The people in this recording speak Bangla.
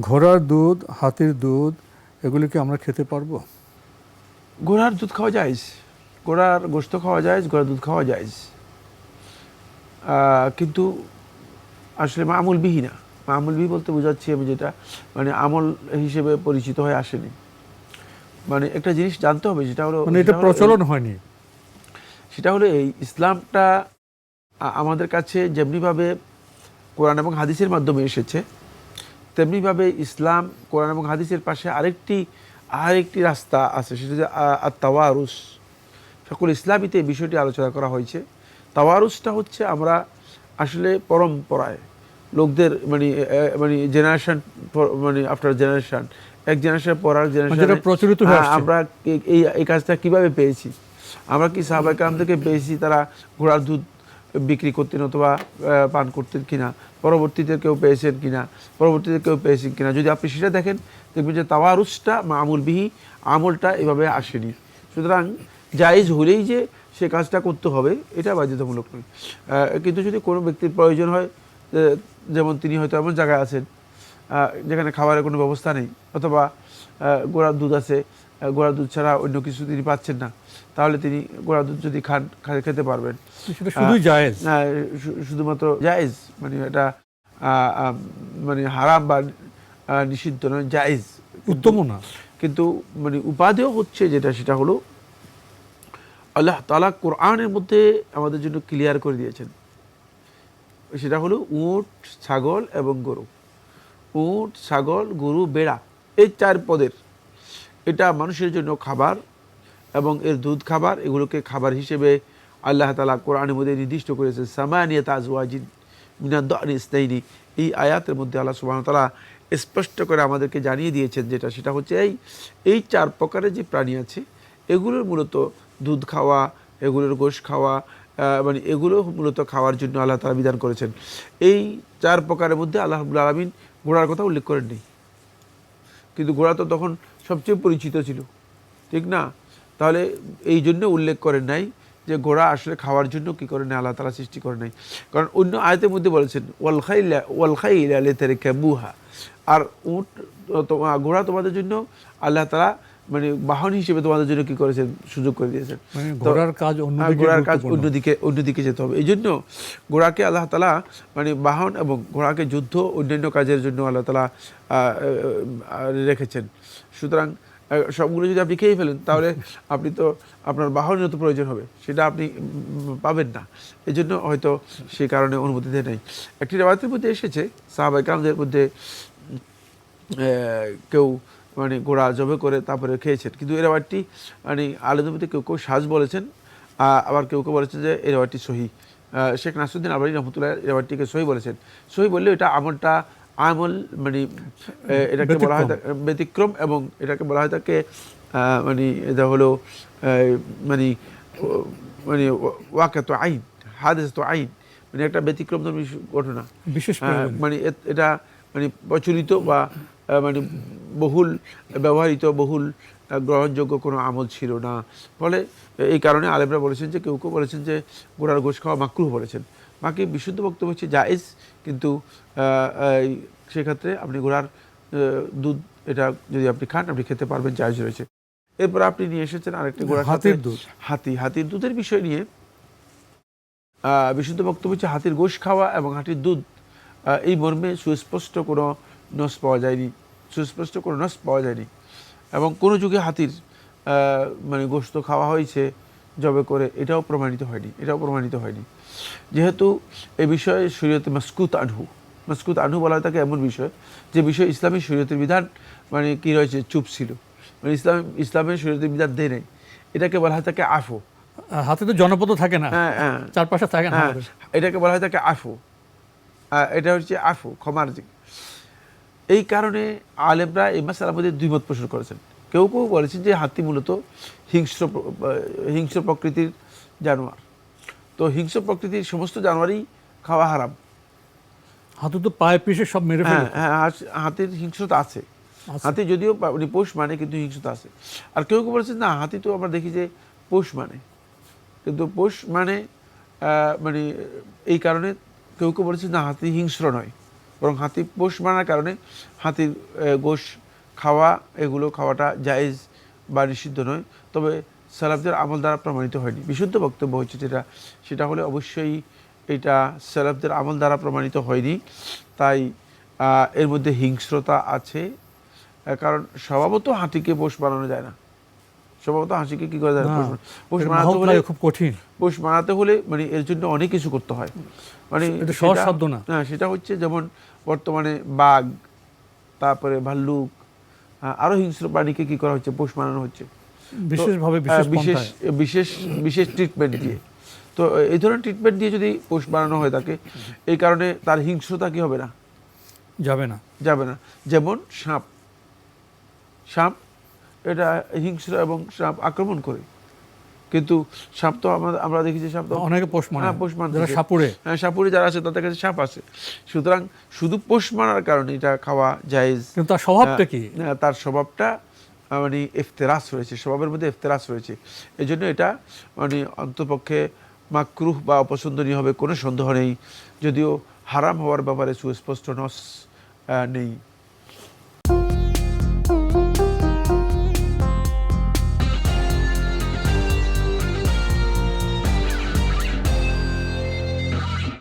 ঘোড়ার দুধ হাতির দুধ এগুলি কি আমরা খেতে পারব? ঘোড়ার দুধ খাওয়া যায়। ঘোড়ার গোস্ত খাওয়া যায় ঘোড়ার দুধ খাওয়া যায়। কিন্তু আসলে মামুল বিহি না। মামুল বিহি বলতে বোঝাচ্ছি আমি যেটা মানে আমল হিসেবে পরিচিত হয়ে আসেনি। মানে একটা জিনিস জানতে হবে যেটা হলো মানে এটা সেটা প্রচলন হয়নি। সেটা হলো এই ইসলামটা আমাদের কাছে যেমনিভাবে কোরআন এবং হাদিসের মাধ্যমে এসেছে তেমনিভাবে ইসলাম কোরআন এবং হাদিসের পাশে আরেকটি আরেকটি রাস্তা আছে সেটা হচ্ছে তাওয়ারুস। সকল ইসলামীতে এই বিষয়টি আলোচনা করা হয়েছে। তাওয়ারুসটা হচ্ছে আমরা আসলে পরম্পরায় লোকদের মানে মানে জেনারেশন মানে আফটার জেনারেশন এক জেনারেশন পর আর মানে জেনারেশন প্রচলিত আমরা এই এই কাজটা কীভাবে পেয়েছি? আমরা কি সাহাবাইকার থেকে পেয়েছি? তারা ঘোড়ার দুধ বিক্রি করতেন অথবা পান করতেন কিনা, পরবর্তীতে কেউ পেয়েছেন কিনা, পরবর্তীতে কেউ পেয়েছেন কিনা, যদি আপনি সেটা দেখেন, দেখবেন যে তাওয়ারুসটা আমুলবিহি আমলটা এভাবে আসেনি। সুতরাং জায়েজ হলেই যে সে কাজটা করতে হবে, এটা বাধ্যতামূলক নয়। কিন্তু যদি কোনো ব্যক্তির প্রয়োজন হয় যেমন তিনি হয়তো এমন জায়গায় আছেন যেখানে খাবারের কোনো ব্যবস্থা নেই, অথবা গোড়ার দুধ আছে গোড়ার দুধ ছাড়া অন্য কিছু তিনি পাচ্ছেন না। তাহলে তিনি গোড়ার দুধ যদি খান খেতে পারবেন। শুধুমাত্র জায়েজ। মানে এটা মানে হারাম বা নিষিদ্ধ নয় জায়েজ। উত্তমও না। কিন্তু মানে উপাদেয় হচ্ছে যেটা সেটা হলো আল্লাহ তালা কোরআনের মধ্যে আমাদের জন্য ক্লিয়ার করে দিয়েছেন। সেটা হলো উট ছাগল এবং গরু। উট ছাগল গরু বেড়া এই চার পদের এটা মানুষের জন্য খাবার এবং এর দুধ খাবার, এগুলোকে খাবার হিসেবে আল্লাহ তালা কোরআনের মধ্যে নির্দিষ্ট করেছেন সামানিয়া তাজওয়াজিন মিনাদ্দান ইসনাইনি। এই আয়াতের মধ্যে আল্লাহ সুবাহ তালা স্পষ্ট করে আমাদেরকে জানিয়ে দিয়েছেন যেটা, সেটা হচ্ছে এই এই চার প্রকারের যে প্রাণী আছে, এগুলোর মূলত দুধ খাওয়া, এগুলোর গোশ খাওয়া মানে এগুলো মূলত খাওয়ার জন্য আল্লাহ তালা বিধান করেছেন। এই চার প্রকারের মধ্যে আল্লাহ আলমিন ঘোড়ার কথা উল্লেখ করেননি। কিন্তু ঘোড়া তো তখন সবচেয়ে পরিচিত ছিল। ঠিক না? তাহলে এই জন্য উল্লেখ করেন নাই যে ঘোড়া আসলে খাওয়ার জন্য কি করে না আল্লাহ তালা সৃষ্টি করে নাই। কারণ অন্য আয়তের মধ্যে বলেছেন ওয়ালখাই ওয়ালখাইলা ওয়ালখাইলা লেতারে ক্যাবুহা আর উট ঘোড়া তোমাদের জন্য আল্লাহ তালা মানে বাহন হিসেবে তোমাদের জন্য কি করেছেন সুযোগ করে দিয়েছেন মানে ঘোড়ার কাজ হ্যাঁ, অন্যদিকে ঘোড়ার কাজ অন্যদিকে অন্যদিকে যেতে হবে। এই জন্য ঘোড়াকে আল্লাহ তালা মানে বাহন এবং ঘোড়াকে যুদ্ধ অন্যান্য কাজের জন্য আল্লাহ তালা রেখেছেন। সুতরাং সবগুলো যদি আপনি খেয়ে ফেলেন তাহলে আপনি তো আপনার বাহনের তো প্রয়োজন হবে সেটা আপনি পাবেন না। এই জন্য হয়তো সেই কারণে অনুমতি দেয় নাই। একটি রেবাতের মধ্যে এসেছে সাহাবাইকামদের মধ্যে আহ, কেউ মানে গোড়া জবে করে তারপরে খেয়েছেন। কিন্তু এই রেওয়ারটি মানে আলাদের মধ্যে কেউ কেউ সাজ বলেছেন আবার কেউ কেউ বলেছেন যে এই রেওয়ারটি সহি। শেখ নাসুদ্দিন আবারি রহমতুল্লাহ এই রেওয়ারটিকে সহি বলেছেন। সহি বললেও এটা আমলটা আমল মানে এটাকে বলা হয় তা- ব্যতিক্রম এবং এটাকে বলা হয় তাকে মানে এটা হলো মানে মানে ও- মানে ওয়াকাত আইন হাদেস তো আইন মানে একটা ব্যতিক্রম ধর্মী ঘটনা। বিশেষ মানে এটা মানে প্রচলিত বা মানে বহুল ব্যবহৃত বহুল গ্রহণযোগ্য কোনো আমল ছিল না। ফলে এই কারণে আলেমরা বলেছেন যে কেউ কেউ বলেছেন যে গোড়ার গোশ খাওয়া মাকরুহ বলেছেন। বাকি বিশুদ্ধ বক্তব্য হচ্ছে জায়েজ কিন্তু সেক্ষেত্রে আপনি গোড়ার দুধ এটা যদি আপনি খান আপনি খেতে পারবেন জায়েজ রয়েছে। এরপর আপনি নিয়ে এসেছেন আরেকটি গোড়া হাতির দুধ। হাতি। হাতির দুধের বিষয় নিয়ে বিশুদ্ধ বক্তব্য হচ্ছে হাতির গোশ খাওয়া এবং হাতির দুধ এই মর্মে সুস্পষ্ট কোনো নস পাওয়া যায়নি। সুস্পষ্ট কোনো নস পাওয়া যায়নি। এবং কোনো যুগে হাতির মানে গোস্ত খাওয়া হয়েছে জবে করে এটাও প্রমাণিত হয়নি এটাও প্রমাণিত হয়নি। যেহেতু এই বিষয়ে শরীয়তে মাসকুত আনহু মাসকুত আনহু বলা হয় তাকে এমন বিষয় যে বিষয় ইসলামী শরীয়তের বিধান মানে কি রয়েছে চুপ ছিল। মানে ইসলাম ইসলামের শরীয়তের বিধান দেয় নাই। এটাকে বলা হয় তাকে আফো। হাতে তো জনপদ থাকে না। হ্যাঁ হ্যাঁ। চারপাশে থাকে না হ্যাঁ, এটাকে বলা হয় তাকে আফু। এটা হচ্ছে আফু ক্ষমার দিক। এই কারণে আলেমরা এই মাসালার মধ্যে দুই মত পোষণ করেছেন। কেউ কেউ বলেছেন যে হাতি মূলত হিংস্র হিংস্র প্রকৃতির জানোয়ার। তো হিংস্র প্রকৃতির সমস্ত জানোয়ারই খাওয়া হারাম। হাতি তো পায়ে পিষে সব মেরে হ্যাঁ ফেলে। হ্যাঁ হাতির হিংস্রতা আছে। হাতি যদিও মানে পোষ মানে কিন্তু হিংস্রতা আছে। আর কেউ কেউ বলেছেন না হাতি তো আমরা দেখি যে পোষ মানে। কিন্তু পোষ মানে মানে এই কারণে কেউ কেউ বলেছে না হাতি হিংস্র নয়। বরং হাতি পোষ মানার কারণে হাতির গোশ খাওয়া, এগুলো খাওয়াটা জায়েজ বা নিষিদ্ধ নয়। তবে সালাফদের আমল দ্বারা প্রমাণিত হয়নি। বিশুদ্ধ বক্তব্য হচ্ছে যেটা, সেটা হলে অবশ্যই এটা সালাফদের আমল দ্বারা প্রমাণিত হয়নি। তাই এর মধ্যে হিংস্রতা আছে কারণ স্বভাবত হাতিকে পোষ বানানো যায় না। স্বভাবত হাসিকে কি করা যায় পোষ মহৎ হলে খুব কঠিন। পোষ মানাতে হলে মানে এর জন্য অনেক কিছু করতে হয়। মানে না। হ্যাঁ সেটা হচ্ছে যেমন বর্তমানে বাঘ তারপরে ভাল্লুক আরও হিংস্র প্রাণীকে কি করা হচ্ছে? পোষ মানানো হচ্ছে। বিশেষভাবে বিশেষ বিশেষ বিশেষ ট্রিটমেন্ট দিয়ে। তো এই ধরনের ট্রিটমেন্ট দিয়ে যদি পোষ বানানো হয়ে থাকে এই কারণে তার হিংস্রতা কি হবে না? যাবে না। যাবে না। যেমন সাপ। সাপ এটা হিংস্র এবং সাপ আক্রমণ করে। কিন্তু সাপ তো আমরা আমরা দেখি যে সাপ তো অনেকে পোষ মানে। হ্যাঁ, পোষ। যারা সাপুড়ে। হ্যাঁ সাপুরে যারা আছে তাদের কাছে সাপ আছে। সুতরাং শুধু পোষ মানার কারণে এটা খাওয়া জায়েজ। কিন্তু তার স্বভাবটা কি? হ্যাঁ, তার স্বভাবটা মানে এফতেরাস রয়েছে স্বভাবের মধ্যে এফতেরাস রয়েছে। এই জন্য এটা মানে অন্তপক্ষে মাকরুহ বা অপছন্দনীয় হবে কোনো সন্দেহ নেই। যদিও হারাম হওয়ার ব্যাপারে সুস্পষ্ট নস নেই।